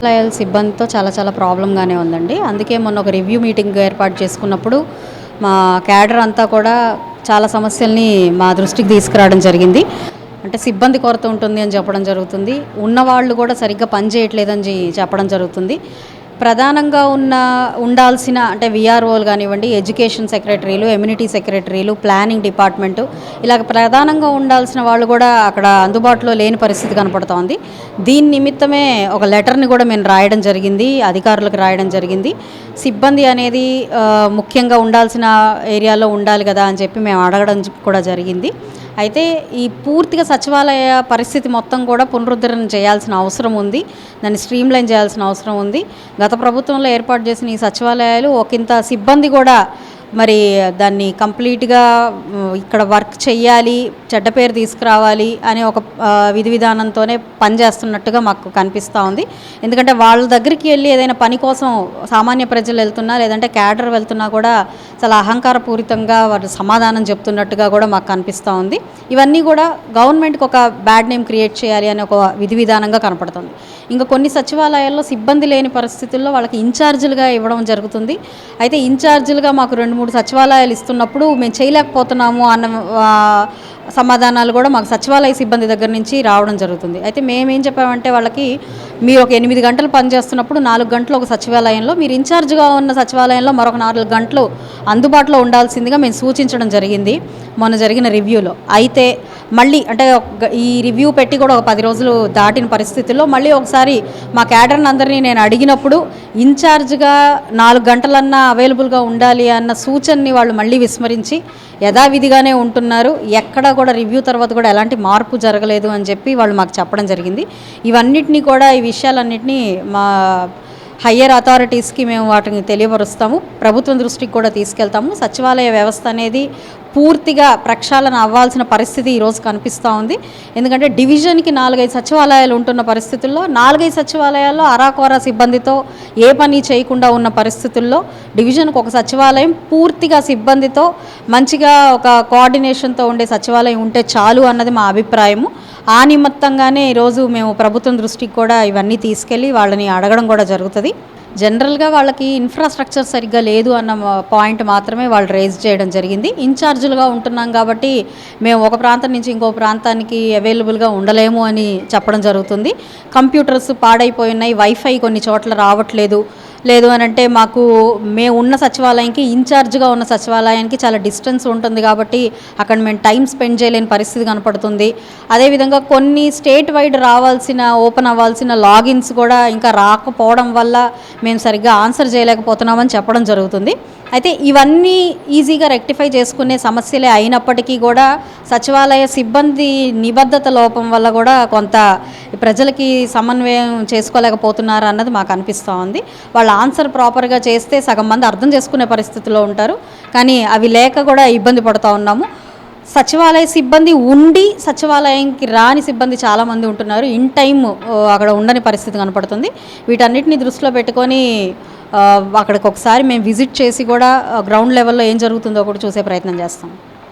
సచివాలయాల సిబ్బందితో చాలా చాలా ప్రాబ్లంగానే ఉందండి. అందుకే మొన్న ఒక రివ్యూ మీటింగ్ ఏర్పాటు చేసుకున్నప్పుడు మా క్యాడర్ అంతా కూడా చాలా సమస్యల్ని మా దృష్టికి తీసుకురావడం జరిగింది. అంటే సిబ్బంది కొరత ఉంటుంది అని చెప్పడం జరుగుతుంది. ఉన్నవాళ్ళు కూడా సరిగ్గా పని చేయట్లేదని చెప్పడం జరుగుతుంది. ప్రధానంగా ఉన్న ఉండాల్సిన అంటే విఆర్ఓలు కానివ్వండి ఎడ్యుకేషన్ సెక్రటరీలు ఎమ్యూనిటీ సెక్రటరీలు ప్లానింగ్ డిపార్ట్మెంటు ఇలాగ ప్రధానంగా ఉండాల్సిన వాళ్ళు కూడా అక్కడ అందుబాటులో లేని పరిస్థితి కనపడుతోంది దీని నిమిత్తమే ఒక లెటర్ని కూడా మేము రాయడం జరిగింది అధికారులకు రాయడం జరిగింది. సిబ్బంది అనేది ముఖ్యంగా ఉండాల్సిన ఏరియాలో ఉండాలి కదా అని చెప్పి మేము అడగడం కూడా జరిగింది. అయితే ఈ పూర్తిగా సచివాలయ పరిస్థితి మొత్తం కూడా పునరుద్ధరణ చేయాల్సిన అవసరం ఉంది. దాన్ని స్ట్రీమ్లైన్ చేయాల్సిన అవసరం ఉంది. గత ప్రభుత్వంలో ఏర్పాటు చేసిన ఈ సచివాలయాలు ఒకంత సిబ్బంది కూడా మరి దాన్ని కంప్లీట్గా ఇక్కడ వర్క్ చెయ్యాలి చెడ్డ పేరు తీసుకురావాలి అనే ఒక విధి విధానంతోనే పనిచేస్తున్నట్టుగా మాకు కనిపిస్తూ ఉంది. ఎందుకంటే వాళ్ళ దగ్గరికి వెళ్ళి ఏదైనా పని కోసం సామాన్య ప్రజలు వెళ్తున్నా లేదంటే క్యాడర్ వెళ్తున్నా కూడా చాలా అహంకారపూరితంగా వారు సమాధానం చెప్తున్నట్టుగా కూడా మాకు కనిపిస్తూ ఉంది. ఇవన్నీ కూడా గవర్నమెంట్కి ఒక బ్యాడ్ నేమ్ క్రియేట్ చేయాలి అనే ఒక విధి విధానంగా కనపడుతుంది. ఇంకా కొన్ని సచివాలయాల్లో సిబ్బంది లేని పరిస్థితుల్లో వాళ్ళకి ఇన్ఛార్జీలుగా ఇవ్వడం జరుగుతుంది. అయితే ఇన్ఛార్జీలుగా మాకు రెండు మూడు సచివాలయాలు ఇస్తున్నప్పుడు మేము చేయలేకపోతున్నాము అన్న సమాధానాలు కూడా మాకు సచివాలయ సిబ్బంది దగ్గర నుంచి రావడం జరుగుతుంది. అయితే మేమేం చెప్పామంటే వాళ్ళకి మీరు ఒక ఎనిమిది గంటలు పనిచేస్తున్నప్పుడు నాలుగు గంటలు ఒక సచివాలయంలో మీరు ఇన్ఛార్జ్గా ఉన్న సచివాలయంలో మరొక నాలుగు గంటలు అందుబాటులో ఉండాల్సిందిగా మేము సూచించడం జరిగింది మొన్న జరిగిన రివ్యూలో. అయితే మళ్ళీ అంటే ఈ రివ్యూ పెట్టి కూడా ఒక పది రోజులు దాటిన పరిస్థితుల్లో మళ్ళీ ఒకసారి మా క్యాడర్ని అందరినీ నేను అడిగినప్పుడు ఇన్ఛార్జ్గా నాలుగు గంటలన్నా అవైలబుల్గా ఉండాలి అన్న సూచనని వాళ్ళు మళ్ళీ విస్మరించి యథావిధిగానే ఉంటున్నారు. ఎక్కడ కూడా రివ్యూ తర్వాత కూడా ఎలాంటి మార్పు జరగలేదు అని చెప్పి వాళ్ళు మాకు చెప్పడం జరిగింది. ఇవన్నిటినీ కూడా ఈ విషయాలన్నింటినీ మా హయ్యర్ అథారిటీస్కి మేము వాటిని తెలియపరుస్తాము. ప్రభుత్వం దృష్టికి కూడా తీసుకెళ్తాము. సచివాలయ వ్యవస్థ అనేది పూర్తిగా ప్రక్షాళన అవ్వాల్సిన పరిస్థితి ఈరోజు కనిపిస్తూ ఉంది. ఎందుకంటే డివిజన్కి నాలుగైదు సచివాలయాలు ఉంటున్న పరిస్థితుల్లో నాలుగైదు సచివాలయాల్లో అరాకోరా సిబ్బందితో ఏ పని చేయకుండా ఉన్న పరిస్థితుల్లో డివిజన్కి ఒక సచివాలయం పూర్తిగా సిబ్బందితో మంచిగా ఒక కోఆర్డినేషన్తో ఉండే సచివాలయం ఉంటే చాలు అన్నది మా అభిప్రాయము. ఆ నిమిత్తంగానే ఈరోజు మేము ప్రభుత్వం దృష్టికి కూడా ఇవన్నీ తీసుకెళ్ళి వాళ్ళని అడగడం కూడా జరుగుతుంది. జనరల్గా వాళ్ళకి ఇన్ఫ్రాస్ట్రక్చర్ సరిగ్గా లేదు అన్న పాయింట్ మాత్రమే వాళ్ళు రేజ్ చేయడం జరిగింది. ఇన్ఛార్జీలుగా ఉంటున్నాం కాబట్టి మేము ఒక ప్రాంతం నుంచి ఇంకో ప్రాంతానికి అవైలబుల్గా ఉండలేము అని చెప్పడం జరుగుతుంది. కంప్యూటర్స్ పాడైపోయినాయి వైఫై కొన్ని చోట్ల రావట్లేదు. లేదు అని అంటే మాకు మేము ఉన్న సచివాలయానికి ఇన్ఛార్జ్గా ఉన్న సచివాలయానికి చాలా డిస్టెన్స్ ఉంటుంది కాబట్టి అక్కడ మేము టైం స్పెండ్ చేయలేని పరిస్థితి కనపడుతుంది. అదేవిధంగా కొన్ని స్టేట్ వైడ్ రావాల్సిన ఓపెన్ అవ్వాల్సిన లాగిన్స్ కూడా ఇంకా రాకపోవడం వల్ల మేము సరిగ్గా ఆన్సర్ చేయలేకపోతున్నామని చెప్పడం జరుగుతుంది. అయితే ఇవన్నీ ఈజీగా రెక్టిఫై చేసుకునే సమస్యలే అయినప్పటికీ కూడా సచివాలయ సిబ్బంది నిబద్ధత లోపం వల్ల కూడా కొంత ప్రజలకి సమన్వయం చేసుకోలేకపోతున్నారు అన్నది మాకు అనిపిస్తూ ఉంది. వాళ్ళ ఆన్సర్ ప్రాపర్గా చేస్తే సగం మంది అర్థం చేసుకునే పరిస్థితిలో ఉంటారు. కానీ అవి లేక కూడా ఇబ్బంది పడుతూ ఉన్నాము. సచివాలయ సిబ్బంది ఉండి సచివాలయంకి రాని సిబ్బంది చాలామంది ఉంటున్నారు. ఇన్ టైం అక్కడ ఉండని పరిస్థితి కనపడుతుంది. వీటన్నిటిని దృష్టిలో పెట్టుకొని అక్కడికి ఒకసారి మేము విజిట్ చేసి కూడా గ్రౌండ్ లెవెల్లో ఏం జరుగుతుందో కూడా చూసే ప్రయత్నం చేస్తాం.